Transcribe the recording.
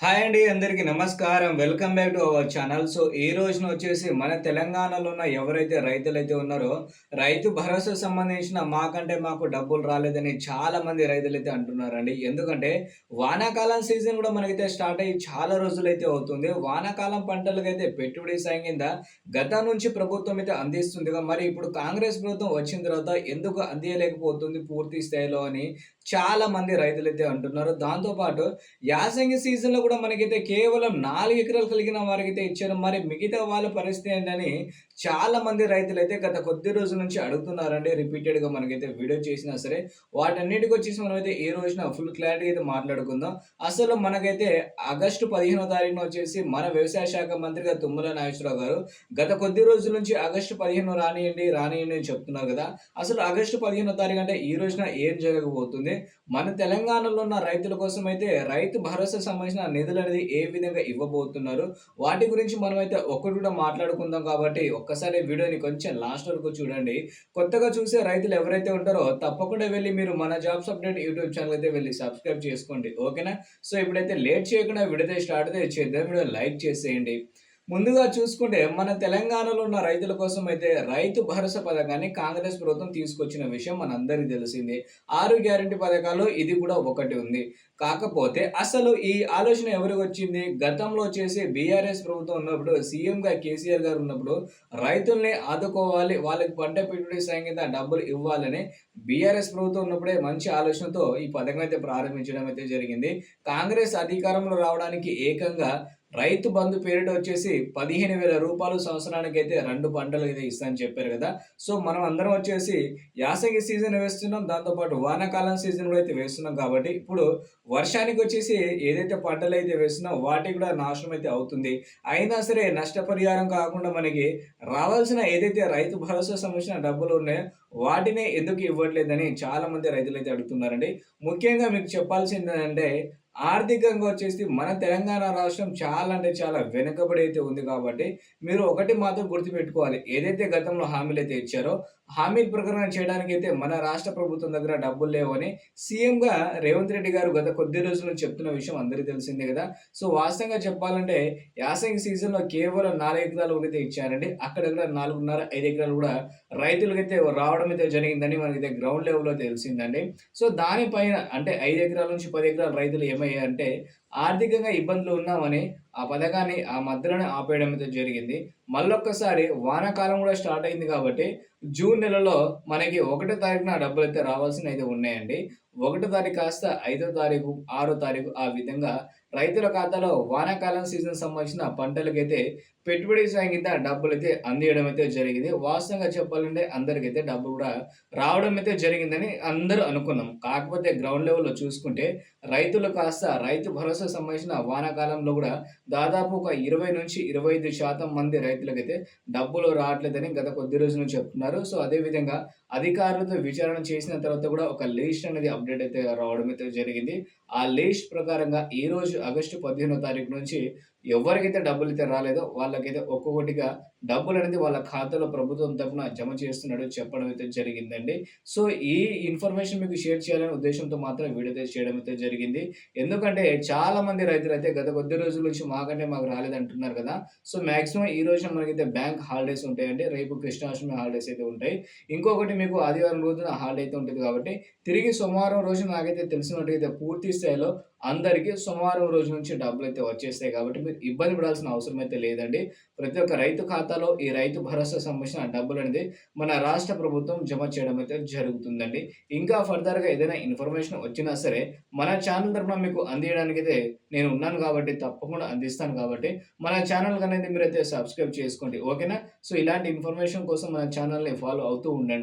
Hi అండి అందరికీ నమస్కారం. Welcome back to our channel. So ఈ రోజున వచ్చేసి మన తెలంగాణలో ఉన్న ఎవరైతే రైతులైతే ఉన్నారో రైతు భరోసా సంబంధించిన మాకంటే మాకు డబ్బులు రాలేదని చాలా మంది రైతులైతే అంటున్నారండి. ఎందుకంటే వానాకాలం సీజన్ కూడా మనకైతే స్టార్ట్ అయ్యి చాలా రోజులైతే అవుతుంది. వానాకాలం పంటలకైతే పెట్టుబడి సాయం కింద గత నుంచి ప్రభుత్వం అయితే అందిస్తుందిగా. మరి ఇప్పుడు కాంగ్రెస్ ప్రభుత్వం వచ్చిన తర్వాత ఎందుకు అందియలేకపోతుంది పూర్తి స్థాయిలో అని చాలా మంది రైతులైతే అంటున్నారు. దాంతోపాటు యాసంగి సీజన్లో కూడా మనకైతే కేవలం నాలుగు ఎకరాలు కలిగిన వారికి అయితే ఇచ్చారు. మరి మిగతా వాళ్ళ పరిస్థితి ఏంటని చాలా మంది రైతులు అయితే గత కొద్ది రోజుల నుంచి అడుగుతున్నారండి. రిపీటెడ్గా మనకైతే వీడియో చేసినా సరే వాటన్నిటికి వచ్చేసి మనం అయితే ఈ రోజున ఫుల్ క్లారిటీ అయితే మాట్లాడుకుందాం. అసలు మనకైతే ఆగస్టు పదిహేనో తారీఖున వచ్చేసి మన వ్యవసాయ శాఖ మంత్రిగా తుమ్మల నాగేశ్వరరావు గారు గత కొద్ది రోజుల నుంచి ఆగస్టు పదిహేను రానియండి రానియండి అని చెప్తున్నారు కదా. అసలు ఆగస్టు పదిహేనో తారీఖు అంటే ఈ రోజున ఏం జరగబోతుంది? మన తెలంగాణలో ఉన్న రైతుల కోసం అయితే రైతు భరోసా సంబంధించిన నిధులు అనేది ఏ విధంగా ఇవ్వబోతున్నారు? వాటి గురించి మనం అయితే ఒక్కటి కూడా మాట్లాడుకుందాం కాబట్టి ఒక్కసారి వీడియోని కొంచెం లాస్ట్ వరకు చూడండి. కొత్తగా చూసే రైతులు ఎవరైతే ఉంటారో తప్పకుండా వెళ్ళి మీరు మన జాబ్స్ అప్డేట్ యూట్యూబ్ ఛానల్ అయితే వెళ్ళి సబ్స్క్రైబ్ చేసుకోండి. ఓకేనా? సో ఇప్పుడైతే లేట్ చేయకుండా విడితే స్టార్ట్ అయితే చేద్దాం. వీడియో లైక్ చేసేయండి. ముందుగా చూసుకుంటే మన తెలంగాణలో ఉన్న రైతుల కోసం అయితే రైతు భరోసా పథకాన్ని కాంగ్రెస్ ప్రభుత్వం తీసుకొచ్చిన విషయం మనందరికీ తెలిసింది. ఆరు గ్యారంటీ పథకాల్లో ఇది కూడా ఒకటి ఉంది. కాకపోతే అసలు ఈ ఆలోచన ఎవరికి వచ్చింది? గతంలో చేసి బీఆర్ఎస్ ప్రభుత్వం ఉన్నప్పుడు సీఎంగా కేసీఆర్ గారు ఉన్నప్పుడు రైతుల్ని ఆదుకోవాలి వాళ్ళకి పంట పెట్టుబడి సాయం కింద డబ్బులు ఇవ్వాలని బీఆర్ఎస్ ప్రభుత్వం ఉన్నప్పుడే మంచి ఆలోచనతో ఈ పథకం అయితే ప్రారంభించడం అయితే జరిగింది. కాంగ్రెస్ అధికారంలో రావడానికి ఏకంగా రైతు బంధు పేరిట వచ్చేసి పదిహేను వేల రూపాయలు సంవత్సరానికి అయితే రెండు పంటలు అయితే ఇస్తానని చెప్పారు కదా. సో మనం అందరం వచ్చేసి యాసంగి సీజన్ వేస్తున్నాం దాంతోపాటు వానాకాలం సీజన్ కూడా అయితే వేస్తున్నాం కాబట్టి ఇప్పుడు వర్షానికి వచ్చేసి ఏదైతే పంటలు అయితే వేస్తున్నాం వాటి కూడా నాశనం అయితే అవుతుంది. అయినా సరే నష్టపరిహారం కాకుండా మనకి రావాల్సిన ఏదైతే రైతు భరోసా సంబంధించిన డబ్బులు ఉన్నాయో వాటినే ఎందుకు ఇవ్వట్లేదని చాలా మంది రైతులు అయితే అడుగుతున్నారండి. ముఖ్యంగా మీకు చెప్పాల్సింది ఏంటంటే ఆర్థికంగా వచ్చేసి మన తెలంగాణ రాష్ట్రం చాలా అంటే చాలా వెనుకబడి అయితే ఉంది కాబట్టి మీరు ఒకటి మాత్రం గుర్తుపెట్టుకోవాలి. ఏదైతే గతంలో హామీలు అయితే ఇచ్చారో హామీల ప్రకటన చేయడానికి అయితే మన రాష్ట్ర ప్రభుత్వం దగ్గర డబ్బులు లేవని సీఎంగా రేవంత్ రెడ్డి గారు గత కొద్ది రోజులు చెప్తున్న విషయం అందరికీ తెలిసిందే కదా. సో వాస్తవంగా చెప్పాలంటే యాసంగి సీజన్లో కేవలం నాలుగు ఎకరాలు అయితే ఇచ్చారండి. అక్కడక్కడ నాలుగున్నర ఐదు ఎకరాలు కూడా రైతులకైతే రావడం అయితే జరిగిందని మనకైతే గ్రౌండ్ లెవెల్లో తెలిసిందండి. సో దానిపైన అంటే ఐదు ఎకరాల నుంచి పది ఎకరాల రైతులు ఏమైనా ఏమయ్యాయంటే ఆర్థికంగా ఇబ్బందులు ఉన్నామని ఆ పథకాన్ని ఆ మధ్యలోనే ఆపేయడం అయితే జరిగింది. మళ్ళొక్కసారి వానాకాలం కూడా స్టార్ట్ అయింది కాబట్టి జూన్ నెలలో మనకి ఒకటో తారీఖున డబ్బులు అయితే రావాల్సిన అయితే ఉన్నాయండి. ఒకటో తారీఖు కాస్త ఐదో తారీఖు ఆరో తారీఖు ఆ విధంగా రైతుల ఖాతాలో వానాకాలం సీజన్ సంబంధించిన పంటలకైతే పెట్టుబడి సాయం కింద డబ్బులు అయితే అందియడం అయితే జరిగింది. వాస్తవంగా చెప్పాలంటే అందరికైతే డబ్బు కూడా రావడం అయితే జరిగిందని అందరూ అనుకున్నాం. కాకపోతే గ్రౌండ్ లెవెల్లో చూసుకుంటే రైతులు కాస్త రైతు భరోసా సంబంధించిన వానాకాలంలో కూడా దాదాపు ఒక ఇరవై నుంచి ఇరవై ఐదు శాతం మంది రైతులకైతే డబ్బులు రావట్లేదని గత కొద్ది రోజులు చెప్తున్నారు. సో అదేవిధంగా అధికారులతో విచారణ చేసిన తర్వాత కూడా ఒక లిస్ట్ అనేది అప్డేట్ అయితే రావడం అయితే జరిగింది. ఆ లిస్ట్ ప్రకారంగా ఈ రోజు ఆగస్టు పదిహేనో తారీఖు నుంచి ఎవరికైతే డబ్బులు అయితే రాలేదో వాళ్ళకైతే ఒక్కొక్కటిగా డబ్బులు అనేది వాళ్ళ ఖాతాలో ప్రభుత్వం తరఫున జమ చేస్తున్నాడు చెప్పడం అయితే జరిగిందండి. సో ఈ ఇన్ఫర్మేషన్ మీకు షేర్ చేయాలనే ఉద్దేశంతో మాత్రం వీడియో అయితే చేయడం అయితే జరిగింది. ఎందుకంటే చాలా మంది రైతులు అయితే గత కొద్ది రోజుల నుంచి మాకంటే మాకు రాలేదంటున్నారు కదా. సో మాక్సిమం ఈ రోజున మనకైతే బ్యాంక్ హాలిడేస్ ఉంటాయండి. రేపు కృష్ణాష్టమి హాలిడేస్ అయితే ఉంటాయి. ఇంకొకటి మీకు ఆదివారం రోజున హాలిడే అయితే ఉంటుంది కాబట్టి తిరిగి సోమవారం రోజు నాకైతే తెలిసినట్టుగా పూర్తి స్థాయిలో అందరికీ సోమవారం రోజు నుంచి డబ్బులు అయితే వచ్చేస్తాయి కాబట్టి మీరు ఇబ్బంది పడాల్సిన అవసరం అయితే లేదండి. ప్రతి ఒక్క రైతు ఖాతాలో ఈ రైతు భరోసా సంబంధించిన డబ్బులు అనేది మన రాష్ట్ర ప్రభుత్వం జమ చేయడం అయితే జరుగుతుందండి. ఇంకా ఫర్దర్గా ఏదైనా ఇన్ఫర్మేషన్ వచ్చినా సరే మన ఛానల్ తరఫున మీకు అందియడానికి అయితే నేను ఉన్నాను కాబట్టి తప్పకుండా అందిస్తాను కాబట్టి మన ఛానల్ అనేది మీరైతే సబ్స్క్రైబ్ చేసుకోండి. ఓకేనా? సో ఇలాంటి ఇన్ఫర్మేషన్ కోసం మన ఛానల్ని ఫాలో అవుతూ ఉండండి.